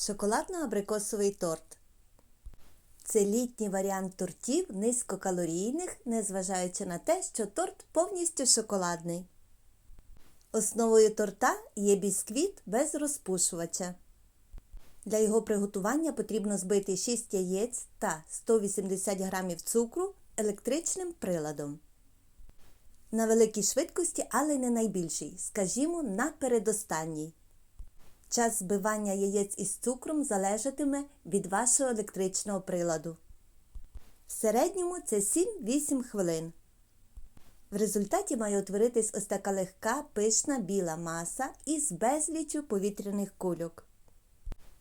Шоколадно-абрикосовий торт. Це літній варіант тортів низькокалорійних, незважаючи на те, що торт повністю шоколадний. Основою торта є бісквіт без розпушувача. Для його приготування потрібно збити 6 яєць та 180 г цукру електричним приладом. На великій швидкості, але не найбільшій, скажімо, на передостанній. Час збивання яєць із цукром залежатиме від вашого електричного приладу. В середньому це 7-8 хвилин. В результаті має утворитись ось така легка пишна біла маса із безліччю повітряних кульок.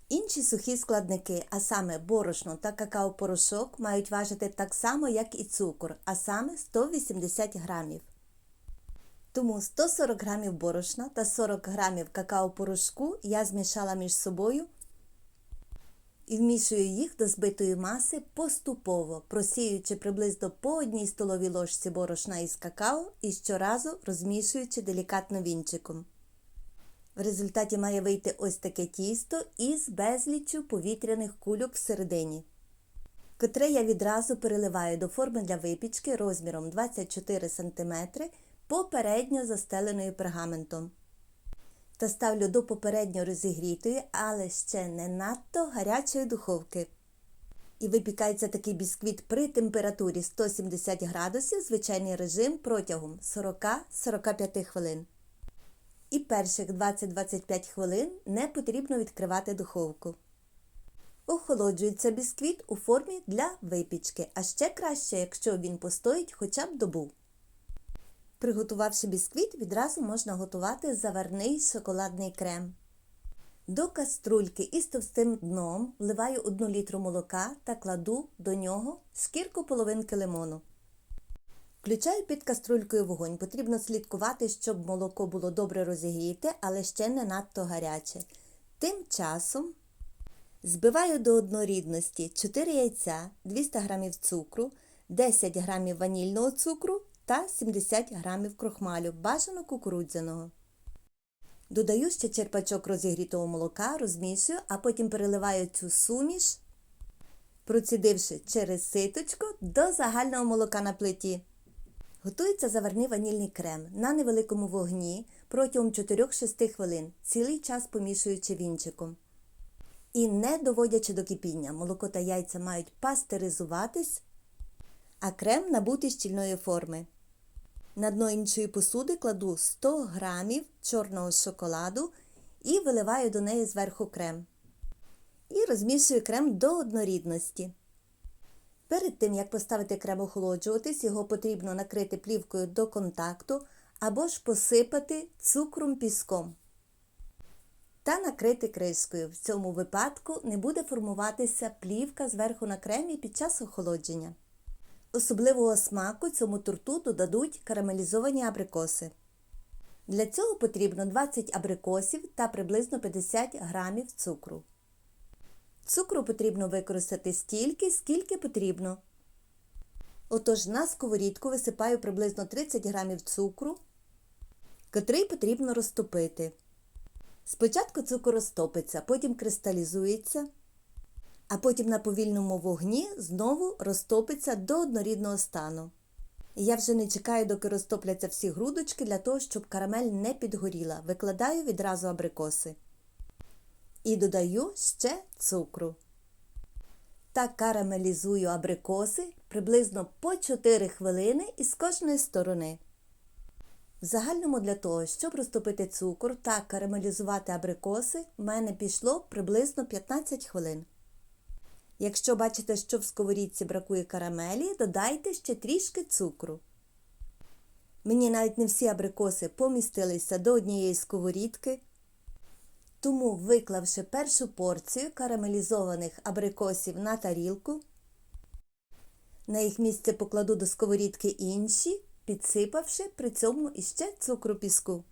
Інші сухі складники, а саме борошно та какао-порошок, мають важити так само, як і цукор, а саме 180 грамів. Тому 140 грамів борошна та 40 грамів какао-порошку я змішала між собою і вмішую їх до збитої маси поступово, просіюючи приблизно по одній столовій ложці борошна із какао і щоразу розмішуючи делікатно вінчиком. В результаті має вийти ось таке тісто із безліччю повітряних кульок всередині, котре я відразу переливаю до форми для випічки розміром 24 см попередньо застеленою пергаментом. Та ставлю до попередньо розігрітої, але ще не надто гарячої духовки. І випікається такий бісквіт при температурі 170 градусів звичайний режим протягом 40-45 хвилин. І перших 20-25 хвилин не потрібно відкривати духовку. Охолоджується бісквіт у формі для випічки, а ще краще, якщо він постоїть хоча б добу. Приготувавши бісквіт, відразу можна готувати заварний шоколадний крем. До каструльки із товстим дном вливаю 1 літру молока та кладу до нього шкірку половинки лимону. Включаю під каструлькою вогонь. Потрібно слідкувати, щоб молоко було добре розігріте, але ще не надто гаряче. Тим часом збиваю до однорідності 4 яйця, 200 г цукру, 10 г ванільного цукру та 70 г крохмалю, бажано кукурудзяного. Додаю ще черпачок розігрітого молока, розмішую, а потім переливаю цю суміш, процідивши через ситочку до загального молока на плиті. Готується заварний ванільний крем на невеликому вогні протягом 4-6 хвилин, цілий час помішуючи вінчиком. І не доводячи до кипіння, молоко та яйця мають пастеризуватись, а крем набути щільної форми. На дно іншої посуди кладу 100 грамів чорного шоколаду і виливаю до неї зверху крем. І розмішую крем до однорідності. Перед тим, як поставити крем охолоджуватись, його потрібно накрити плівкою до контакту або ж посипати цукром піском. Та накрити кришкою. В цьому випадку не буде формуватися плівка зверху на кремі під час охолодження. Особливого смаку цьому торту додадуть карамелізовані абрикоси. Для цього потрібно 20 абрикосів та приблизно 50 грамів цукру. Цукру потрібно використати стільки, скільки потрібно. Отож на сковорідку висипаю приблизно 30 грамів цукру, котрий потрібно розтопити. Спочатку цукор розтопиться, потім кристалізується, а потім на повільному вогні знову розтопиться до однорідного стану. Я вже не чекаю, доки розтопляться всі грудочки для того, щоб карамель не підгоріла. Викладаю відразу абрикоси. І додаю ще цукру. Та карамелізую абрикоси приблизно по 4 хвилини із кожної сторони. В загальному для того, щоб розтопити цукор та карамелізувати абрикоси, в мене пішло приблизно 15 хвилин. Якщо бачите, що в сковорідці бракує карамелі, додайте ще трішки цукру. Мені навіть не всі абрикоси помістилися до однієї сковорідки. Тому, виклавши першу порцію карамелізованих абрикосів на тарілку, на їх місце покладу до сковорідки інші, підсипавши при цьому іще цукру піску.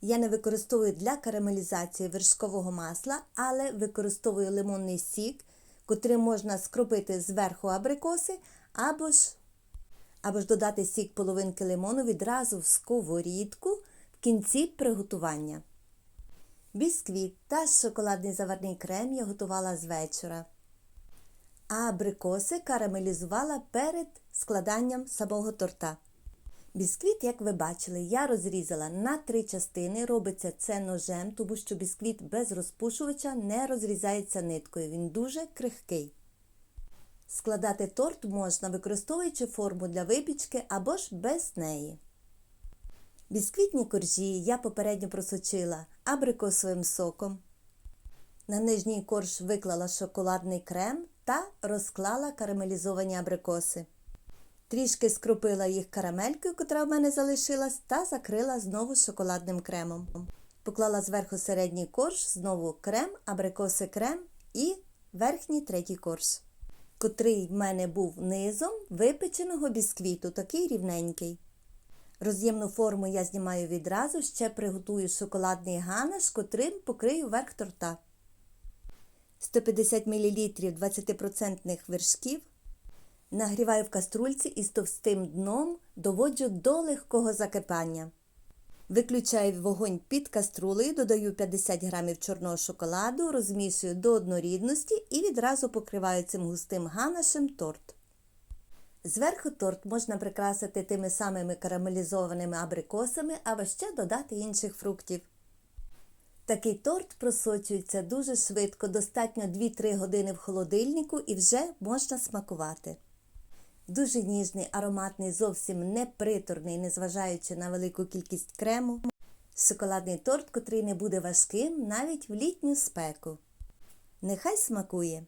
Я не використовую для карамелізації вершкового масла, але використовую лимонний сік, котрим можна скропити зверху абрикоси, або ж, або ж додати сік половинки лимону відразу в сковорідку в кінці приготування. Бісквіт та шоколадний заварний крем я готувала з вечора. А абрикоси карамелізувала перед складанням самого торта. Бісквіт, як ви бачили, я розрізала на три частини. Робиться це ножем, тому що бісквіт без розпушувача не розрізається ниткою. Він дуже крихкий. Складати торт можна, використовуючи форму для випічки або ж без неї. Бісквітні коржі я попередньо просочила абрикосовим соком. На нижній корж виклала шоколадний крем та розклала карамелізовані абрикоси. Трішки скрупила їх карамелькою, котра в мене залишилась, та закрила знову шоколадним кремом. Поклала зверху середній корж, знову крем, абрикоси крем і верхній третій корж, котрий в мене був низом випеченого бісквіту, такий рівненький. Роз'ємну форму я знімаю відразу, ще приготую шоколадний ганаш, котрим покрию верх торта. 150 мл 20% вершків нагріваю в каструльці із товстим дном, доводжу до легкого закипання. Виключаю вогонь під каструлею, додаю 50 г чорного шоколаду, розмішую до однорідності і відразу покриваю цим густим ганашем торт. Зверху торт можна прикрасити тими самими карамелізованими абрикосами або ще додати інших фруктів. Такий торт просочується дуже швидко, достатньо 2-3 години в холодильнику і вже можна смакувати. Дуже ніжний, ароматний, зовсім не приторний, незважаючи на велику кількість крему. Шоколадний торт, котрий не буде важким навіть в літню спеку. Нехай смакує!